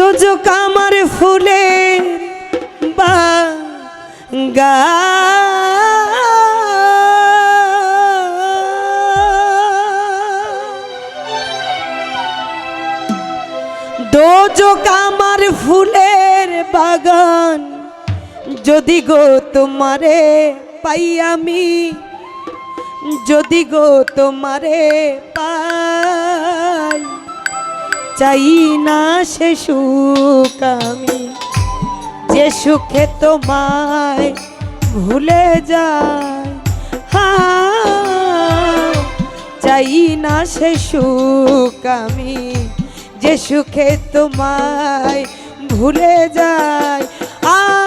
দোজক আমার ফুলে বা গা দোজক আমার ফুলের বাগান, যদি গো তোমারে পাই আমি, যদি গো তোমারে পাই চাই না সে সুখ আমি। যে সুখে তোমায় ভুলে যায় চাই না সে সুখ আমি। যে সুখে তোমায় ভুলে যায়, আ।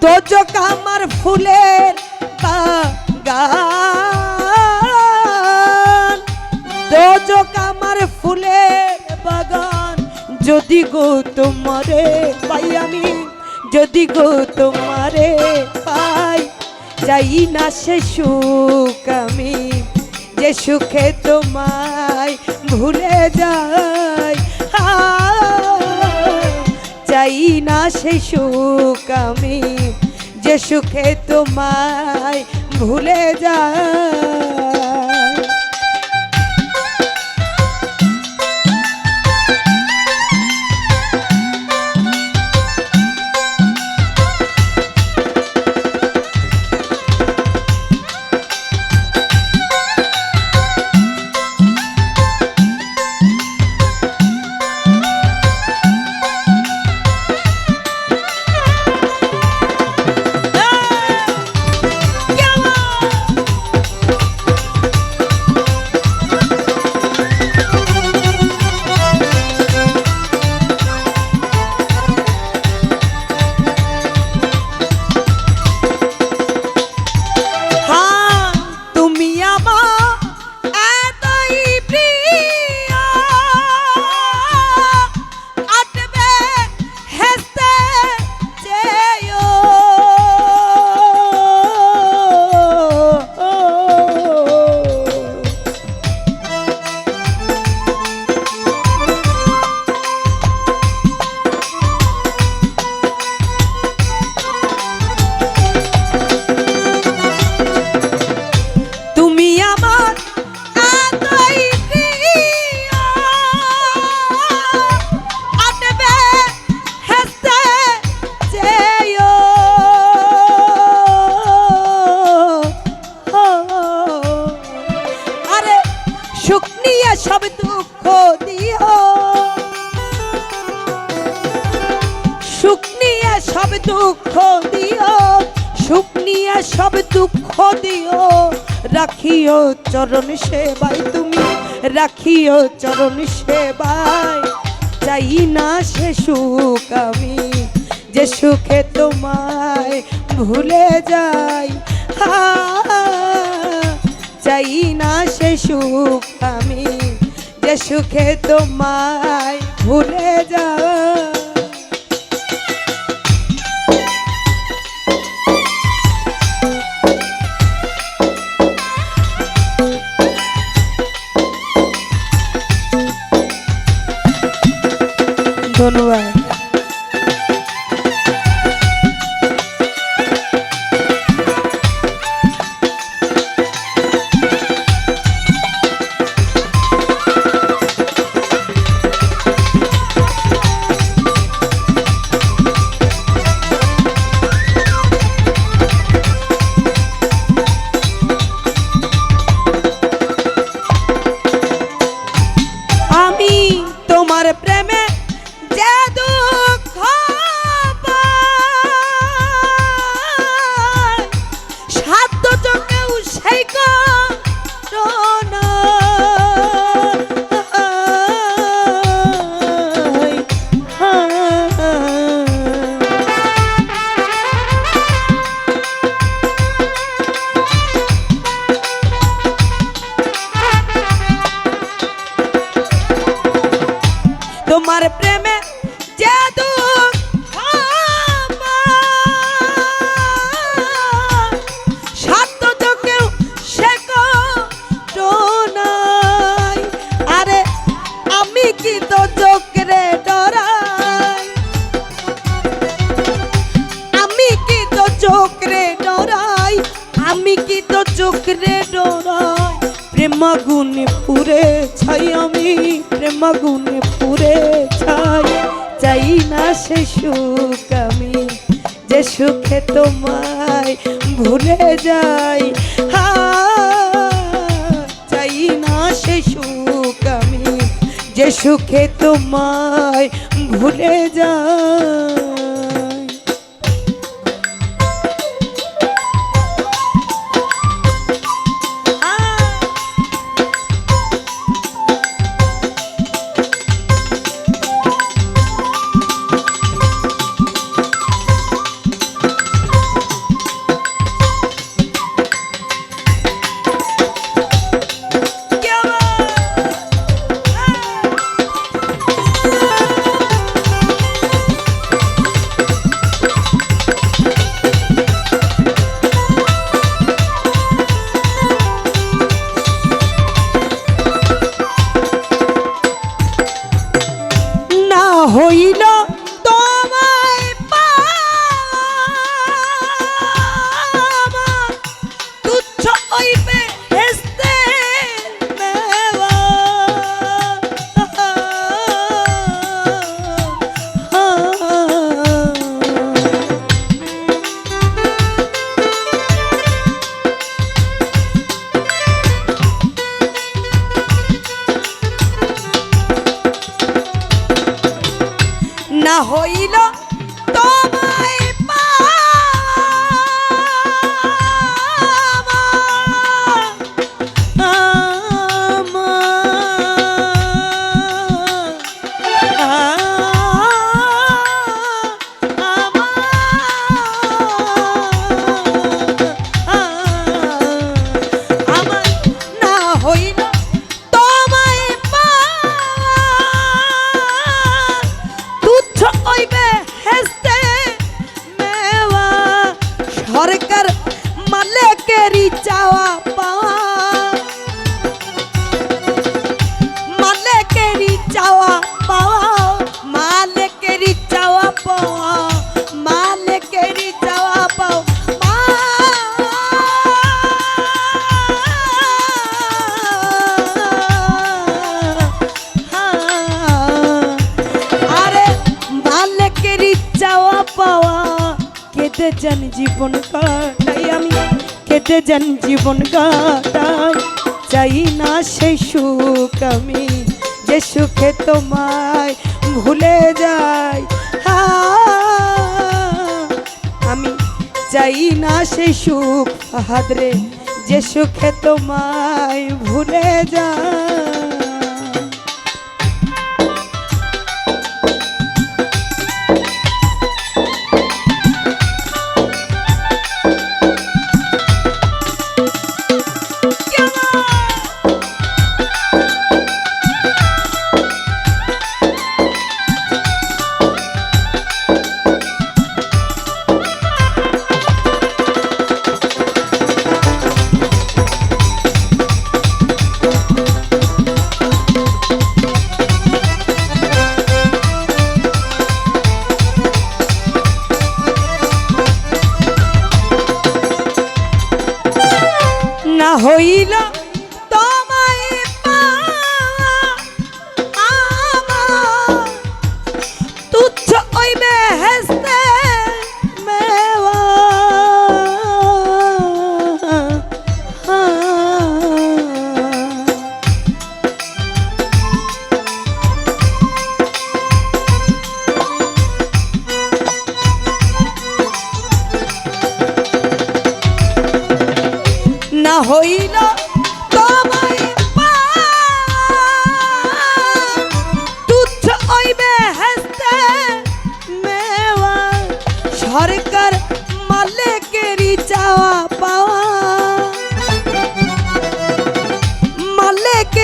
দোজক আমার ফুলের বাগান যদি গো তোমারে পাই আমি, যদি গো তোমারে পাই চাই না সে সুখ আমি, যে সুখে তোমায় ভুলে যাই। চাই না সে সুখ আমি, যে সুখে তোমায় ভুলে যায় দুঃখ দিও, সুখ নিয়ে সব দুঃখ দিও। রাখিও চরণ সেবায় তুমি, রাখিও চরণ সেবায়। চাই না সে সুখ আমি, যে সুখে তোমায় ভুলে যাই। চাই না সে সুখ আমি, যে সুখে তোমায় ভুলে যাই। গুণে পুরে ছাই চাই না সে সুখ আমি, যে সুখে তোমায় ভুলে যাই। হা চাই না সে সুখ আমি, যে সুখে তোমায় ভুলে যাই। জীবন কাটাই আমি। কেটে যান জীবন কাটাই। চাই না সেই সুখ আমি, যে সুখে তোমায় ভুলে যাই। আমি চাই না সেই সুখ হাদরে যে সুখে তোমায় ভুলে যাই।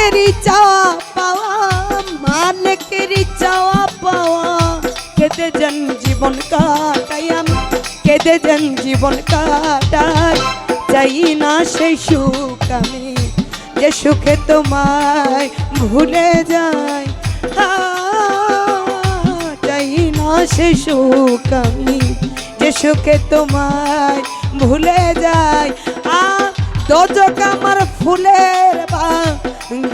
মালিকেরই চাওয়া পাওয়া মালিকেরই চাওয়া পাওয়া। কেটে যান জীবন কাটাই আমি কেটে যান জীবন কাটাই। চাই না সেই সুখ আমি, যে সুখে তোমায় ভুলে যাই। চাই না সে সুখ আমি, যে সুখে তোমায় ভুলে যাই। আ দোজক আমার ফুলের বাগান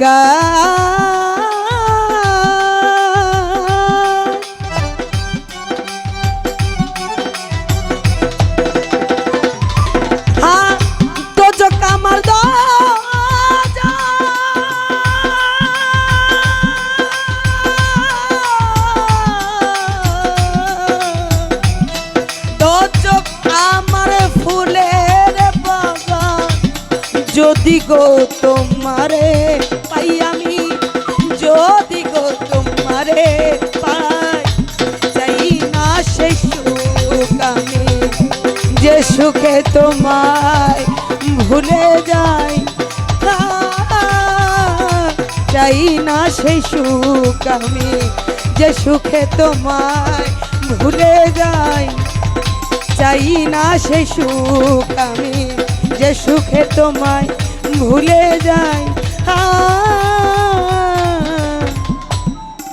তোমারে পাই। না সে সুখ আমি যে সুখে তোমায় ভুলে যাই চাই না সেই সুখ আমি যে সুখে তোমায় ভুলে যাই। চাই না সে সুখ আমি যে সুখে তোমায় ভুলে যাই। আ,